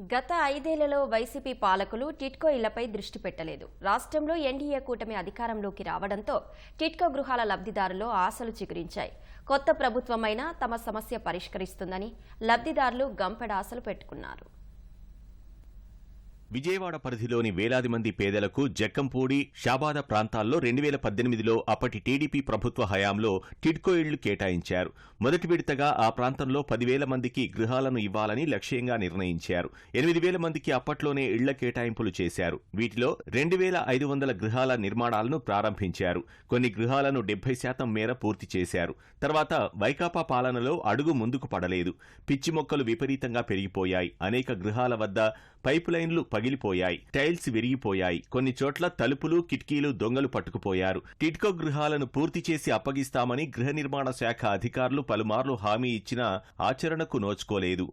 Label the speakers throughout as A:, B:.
A: గత ఐదేళ్ళలో వైసీపీ పాలకులు టిట్కో ఇళ్ళపై దృష్టి పెట్టలేదు. రాష్ట్రంలో ఎన్డీఏ కూటమి అధికారంలోకి రావడంతో టిట్కో గృహాల లబ్ధిదారులు ఆశలు చిగురించాయి. కొత్త ప్రభుత్వమైనా తమ సమస్య పరిష్కరిస్తుందని లబ్ధిదారులు గంపెడ ఆశలు పెట్టుకున్నారు.
B: విజయవాడ పరిధిలోని వేలాది మంది పేదలకు జక్కంపూడి షాబాద ప్రాంతాల్లో రెండు వేల పద్దెనిమిదిలో అప్పటి టీడీపీ ప్రభుత్వ హయాంలో టిడ్కో ఇళ్ళు కేటాయించారు. మొదటి విడతగా ఆ ప్రాంతంలో పదివేల మందికి గృహాలను ఇవ్వాలని లక్ష్యంగా నిర్ణయించారు. ఎనిమిది వేల మందికి అప్పట్లోనే ఇళ్ళ కేటాయింపులు చేశారు. వీటిలో రెండు వేల ఐదు వందల గృహాల నిర్మాణాలను ప్రారంభించారు. కొన్ని గృహాలను డెబ్బై శాతం మేర పూర్తి చేశారు. తర్వాత వైకాపా పాలనలో అడుగు ముందుకు పడలేదు. పిచ్చి మొక్కలు విపరీతంగా పెరిగిపోయాయి. అనేక గృహాల వద్ద పైపులైన్లు పగిలిపోయాయి టైల్స్ విరిగిపోయాయి. కొన్ని చోట్ల తలుపులు కిటికీలు దొంగలు పట్టుకుపోయారు. టిట్కో గృహాలను పూర్తి చేసి అప్పగిస్తామని గృహ నిర్మాణ శాఖ అధికారులు పలుమార్లు హామీ ఇచ్చినా ఆచరణకు నోచుకోలేదు.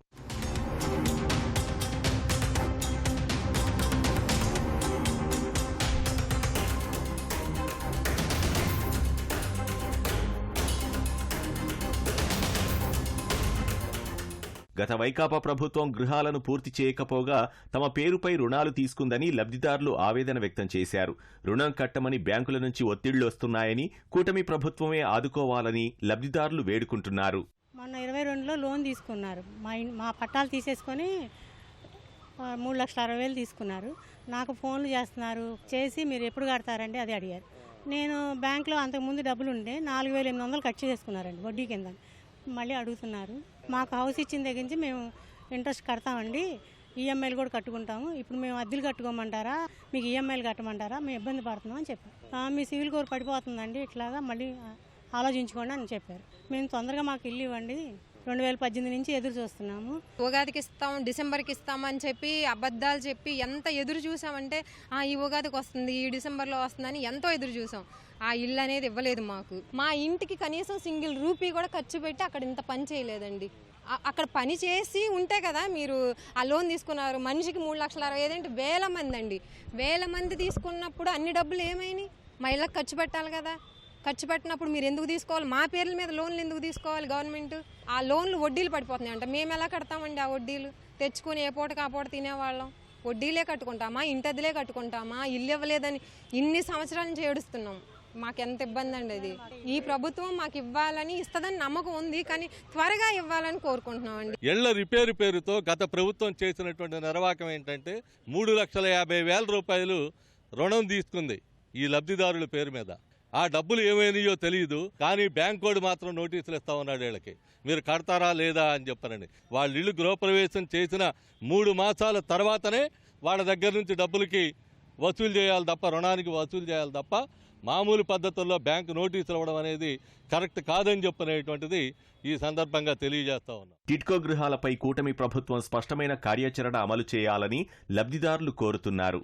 B: గత వైకాపా ప్రభుత్వం గృహాలను పూర్తి చేయకపోగా తమ పేరుపై రుణాలు తీసుకుందని లబ్ధిదారులు ఆవేదన వ్యక్తం చేశారు. రుణం కట్టమని బ్యాంకుల నుంచి ఒత్తిళ్ళు వస్తున్నాయని కూటమి ప్రభుత్వమే ఆదుకోవాలని లబ్ధిదారులు వేడుకుంటున్నారు.
C: మొన్న ఇరవై రెండులో లోన్ తీసుకున్నారు. మా మా పట్టాలు తీసేసుకొని మూడు లక్షల అరవై వేలు తీసుకున్నారు. నాకు ఫోన్లు చేస్తున్నారు. చేసి మీరు ఎప్పుడు కడతారండి? అది అడిగారు. నేను బ్యాంక్లో అంతకుముందు డబ్బులు ఉండే నాలుగు వేల ఎనిమిది వందలు ఖర్చు చేసుకున్నారండి వడ్డీ కింద. మళ్ళీ అడుగుతున్నారు. మాకు హౌస్ ఇచ్చిన దగ్గర నుంచి మేము ఇంట్రెస్ట్ కడతామండి. ఈఎంఐలు కూడా కట్టుకుంటాము. ఇప్పుడు మేము అద్దెలు కట్టుకోమంటారా? మీకు ఈఎంఐలు కట్టమంటారా? మేము ఇబ్బంది పడుతున్నాం అని చెప్పారు. మీ సివిల్ కోర్ పడిపోతుందండి. ఇట్లాగా మళ్ళీ ఆలోచించుకోండి అని చెప్పారు. మేము తొందరగా మాకు ఇల్లు ఇవ్వండి. రెండు వేల పద్దెనిమిది నుంచి ఎదురు చూస్తున్నాము.
D: ఉగాదికి ఇస్తాం డిసెంబర్కి ఇస్తామని చెప్పి అబద్ధాలు చెప్పి ఎంత ఎదురు చూసామంటే ఆ ఈ ఉగాదికి వస్తుంది ఈ డిసెంబర్లో వస్తుందని ఎంతో ఎదురు చూసాం. ఆ ఇల్లు అనేది ఇవ్వలేదు మాకు. మా ఇంటికి కనీసం సింగిల్ రూపీ కూడా ఖర్చు పెట్టి అక్కడ ఇంత పని చేయలేదండి. అక్కడ పని చేసి ఉంటే కదా మీరు ఆ లోన్ తీసుకున్నారు. మనిషికి మూడు లక్షల అరవై ఏదంటే వేల మంది అండి. వేల మంది తీసుకున్నప్పుడు అన్ని డబ్బులు ఏమైనాయి? మా ఇళ్ళకి ఖర్చు పెట్టాలి కదా. ఖర్చు పెట్టినప్పుడు మీరు ఎందుకు తీసుకోవాలి? మా పేర్ల మీద లోన్లు ఎందుకు తీసుకోవాలి గవర్నమెంట్? ఆ లోన్లు వడ్డీలు పడిపోతున్నాయి అంట మేము ఎలా కడతామండి ఆ వడ్డీలు? తెచ్చుకొని ఏ పూటకి ఆ పూట తినేవాళ్ళం? వడ్డీలే కట్టుకుంటామా? ఇంటదిలే కట్టుకుంటామా? ఇల్లు ఇవ్వలేదని ఇన్ని సంవత్సరాల నుంచి ఏడుస్తున్నాం. మాకు ఎంత ఇబ్బంది అండి అది. ఈ ప్రభుత్వం మాకు ఇవ్వాలని ఇస్తుందని నమ్మకం ఉంది కానీ త్వరగా ఇవ్వాలని కోరుకుంటున్నాం అండి
E: ఇళ్ళ రిపేరు పేరుతో గత ప్రభుత్వం చేసినటువంటి నిర్వాహకం ఏంటంటే మూడు లక్షల యాభై వేల రూపాయలు రుణం తీసుకుంది ఈ లబ్ధిదారుల పేరు మీద. ఆ డబ్బులు ఏమైనాయో తెలియదు కానీ బ్యాంక్ కోడ్ మాత్రం నోటీసులు ఇస్తా ఉన్నాడు వీళ్ళకి. మీరు కడతారా లేదా అని చెప్పారండి వాళ్ళ ఇల్లు గృహప్రవేశం చేసిన మూడు మాసాల తర్వాతనే వాళ్ళ దగ్గర నుంచి డబ్బులకి వసూలు చేయాలి తప్ప రుణానికి వసూలు చేయాలి తప్ప మామూలు పద్ధతుల్లో బ్యాంకు నోటీసులు ఇవ్వడం అనేది కరెక్ట్ కాదని చెప్పనేటువంటిది ఈ సందర్భంగా తెలియజేస్తా ఉన్నాం.
B: టిట్కో గృహాలపై కూటమి ప్రభుత్వం స్పష్టమైన కార్యాచరణ అమలు చేయాలని లబ్ధిదారులు కోరుతున్నారు.